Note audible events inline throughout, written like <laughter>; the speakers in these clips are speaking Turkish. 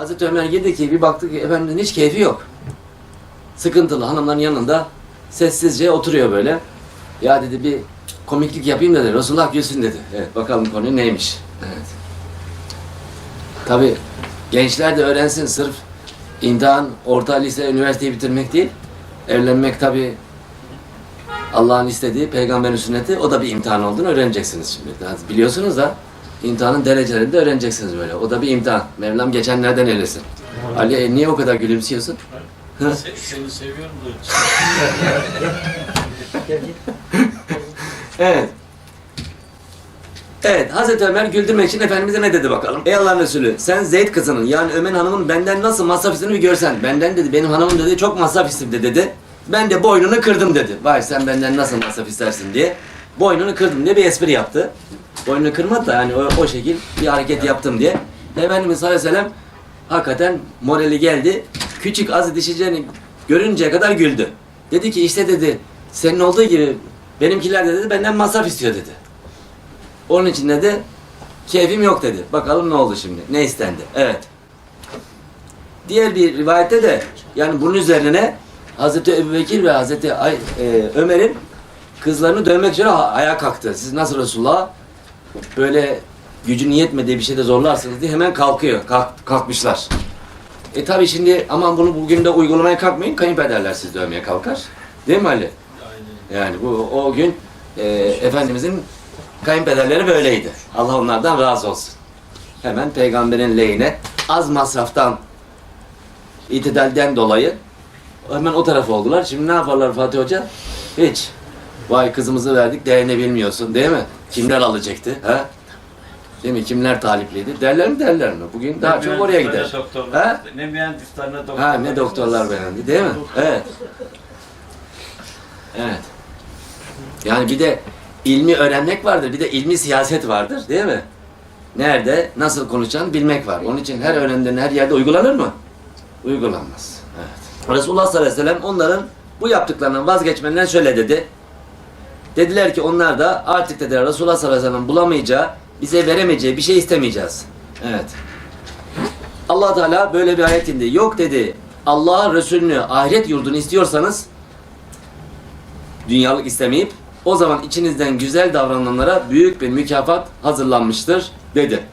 Hazreti Ömer girdi ki bir baktık ki Efendimizin hiç keyfi yok. Sıkıntılı hanımların yanında sessizce oturuyor böyle. Ya dedi bir komiklik yapayım dedi. Resulullah gülsün dedi. Evet bakalım konu neymiş. Evet. Tabi gençler de öğrensin sırf imtihan, orta lise, üniversiteyi bitirmek değil. Evlenmek tabi Allah'ın istediği, peygamberin sünneti o da bir imtihan olduğunu öğreneceksiniz şimdi. Biliyorsunuz da imtihanın derecelerinde öğreneceksiniz böyle. O da bir imtihan. Mevlam geçenlerden eylesin. Ali e, niye o kadar gülümsüyorsun? Se- Seni seviyorum da. <laughs> Evet. Evet, Hazreti Ömer güldürmek için Efendimiz'e ne dedi bakalım? Ey Allah'ın Resulü, sen Zeyd kızının yani Ömer hanımın benden nasıl masraf istediğini bir görsen. Benden dedi, benim hanımım dedi çok masraf istedi dedi. Ben de boynunu kırdım dedi. Vay sen benden nasıl masraf istersin diye. Boynunu kırdım diye bir espri yaptı. Boynunu kırmadı da yani o, o şekil bir hareket yaptım diye. Efendimiz sallallahu aleyhi ve sellem hakikaten morali geldi. Küçük azı dişeceğini görünceye kadar güldü. Dedi ki işte dedi senin olduğu gibi benimkiler de dedi benden masraf istiyor dedi. Onun için dedi keyfim yok dedi. Bakalım ne oldu şimdi? Ne istendi? Evet. Diğer bir rivayette de yani bunun üzerine Hazreti Ebubekir ve Hazreti e, Ömer'in kızlarını dövmek üzere ayağa kalktı. Siz nasıl Resulullah böyle gücün yetmediği bir şeyde zorlarsınız diye hemen kalkıyor. Kalk, kalkmışlar. E tabi şimdi aman bunu bugün de uygulamaya kalkmayın. Kayınpederler sizi dövmeye kalkar. Değil mi Ali? Aynen. Yani bu o gün e, Efendimizin kayınpederleri böyleydi. Allah onlardan razı olsun. Hemen peygamberin lehine az masraftan itidalden dolayı hemen o taraf oldular. Şimdi ne yaparlar Fatih Hoca? Hiç. Vay kızımızı verdik değerini bilmiyorsun değil mi? Kimler alacaktı? Ha? Değil mi? Kimler talipliydi? Derler mi derler mi? Bugün daha Ne çok oraya gider. Doktorlar, Ha? ne mühendisler ne doktorlar. Ha ne doktorlar beğendi değil mi? Evet. Evet. Yani bir de ilmi öğrenmek vardır, bir de ilmi siyaset vardır değil mi? Nerede, nasıl konuşacağını bilmek var. Onun için her öğrendiğin her yerde uygulanır mı? Uygulanmaz. Evet. Resulullah sallallahu aleyhi ve sellem onların bu yaptıklarından vazgeçmenden şöyle dedi. Dediler ki onlar da artık dediler Resulullah sallallahu aleyhi ve sellem bulamayacağı, bize veremeyeceği bir şey istemeyeceğiz. Evet. Allah Teala böyle bir ayet indi. Yok dedi. Allah'ın Resulünü, ahiret yurdunu istiyorsanız dünyalık istemeyip o zaman içinizden güzel davrananlara büyük bir mükafat hazırlanmıştır dedi.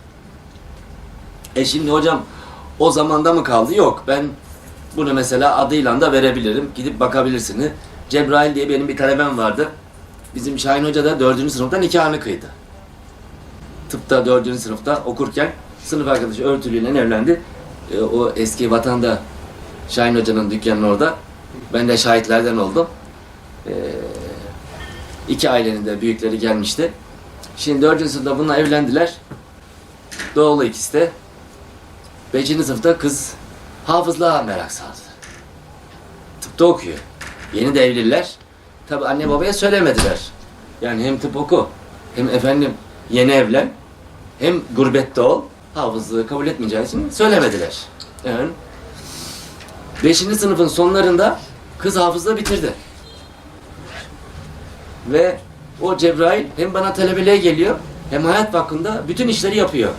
E şimdi hocam o zamanda mı kaldı? Yok. Ben bunu mesela adıyla da verebilirim. Gidip bakabilirsiniz. Cebrail diye benim bir talebem vardı. Bizim Şahin Hoca da 4. sınıfta nikahını kıydı. Tıpta 4. sınıfta okurken sınıf arkadaşı örtülüyle evlendi. E, o eski vatanda Şahin Hoca'nın dükkanının orada. Ben de şahitlerden oldum. E, iki ailenin de büyükleri gelmişti. Şimdi 4. sınıfta bununla evlendiler. Doğulu ikisi de. 5. sınıfta kız hafızlığa merak saldı. Tıpta okuyor. Yeni de evliler. Tabi anne babaya söylemediler. Yani hem tıp oku hem efendim yeni evlen hem gurbette ol hafızlığı kabul etmeyeceği için söylemediler. Yani beşinci sınıfın sonlarında kız hafızlığı bitirdi. Ve o Cebrail hem bana talebeliğe geliyor hem hayat hakkında bütün işleri yapıyor.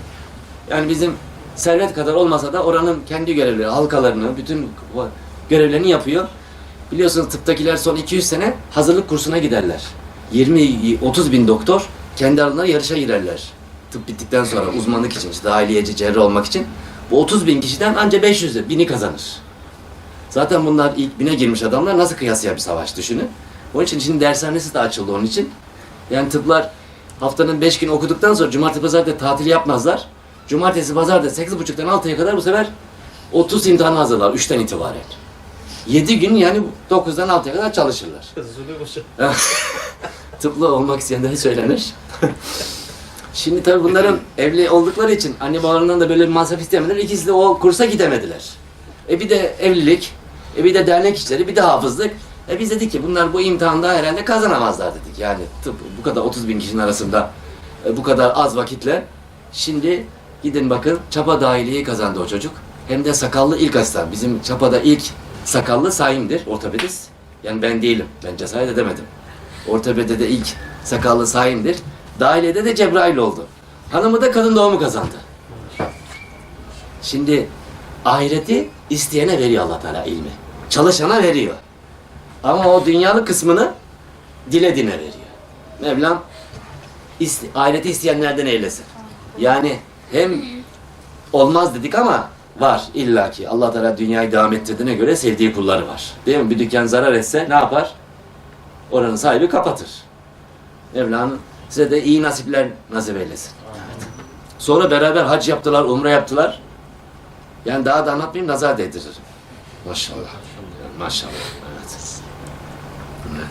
Yani bizim servet kadar olmasa da oranın kendi görevleri, halkalarını, bütün görevlerini yapıyor. Biliyorsunuz tıptakiler son 200 sene hazırlık kursuna giderler. 20-30 bin doktor kendi aralarında yarışa girerler. Tıp bittikten sonra uzmanlık için, işte dahiliyeci, cerrah olmak için. Bu 30 bin kişiden anca 500'ü, 1000'i kazanır. Zaten bunlar ilk bine girmiş adamlar nasıl kıyasıya bir savaş düşünün. Onun için şimdi dershanesi de açıldı onun için. Yani tıplar haftanın 5 gün okuduktan sonra cumartesi pazar da tatil yapmazlar. Cumartesi pazar da 8.30'dan 6'ya kadar bu sefer 30 imtihanı hazırlar 3'ten itibaren. 7 gün yani 9'dan 6'ya kadar çalışırlar. <laughs> <laughs> Tıplı olmak isteyenlere söylenir. <laughs> Şimdi tabii bunların evli oldukları için anne babalarından da böyle bir masraf istemediler. İkisi de o kursa gidemediler. E bir de evlilik, e bir de dernek işleri, bir de hafızlık. E biz dedik ki bunlar bu imtihanda herhalde kazanamazlar dedik. Yani tıp bu kadar 30 bin kişinin arasında e, bu kadar az vakitle. Şimdi gidin bakın Çapa dahiliyi kazandı o çocuk. Hem de sakallı ilk asistan. Bizim Çapa'da ilk sakallı Saim'dir, ortopedist. Yani ben değilim. Ben cesaret edemedim. Ortopedide de ilk sakallı Saim'dir. Dahiliyede de Cebrail oldu. Hanımı da kadın doğumu kazandı. Şimdi ahireti isteyene veriyor Allah Teala ilmi. Çalışana veriyor. Ama o dünyalık kısmını dilediğine veriyor. Mevlam iste, ahireti isteyenlerden eylesin. Yani hem olmaz dedik ama var illaki. Allah Teala dünyayı devam ettirdiğine göre sevdiği kulları var. Değil mi? Bir dükkan zarar etse ne yapar? Oranın sahibi kapatır. Mevla'nın size de iyi nasipler nasip eylesin. Sonra beraber hac yaptılar, umre yaptılar. Yani daha da anlatmayayım nazar değdiririm. Maşallah. Maşallah. Evet. Evet.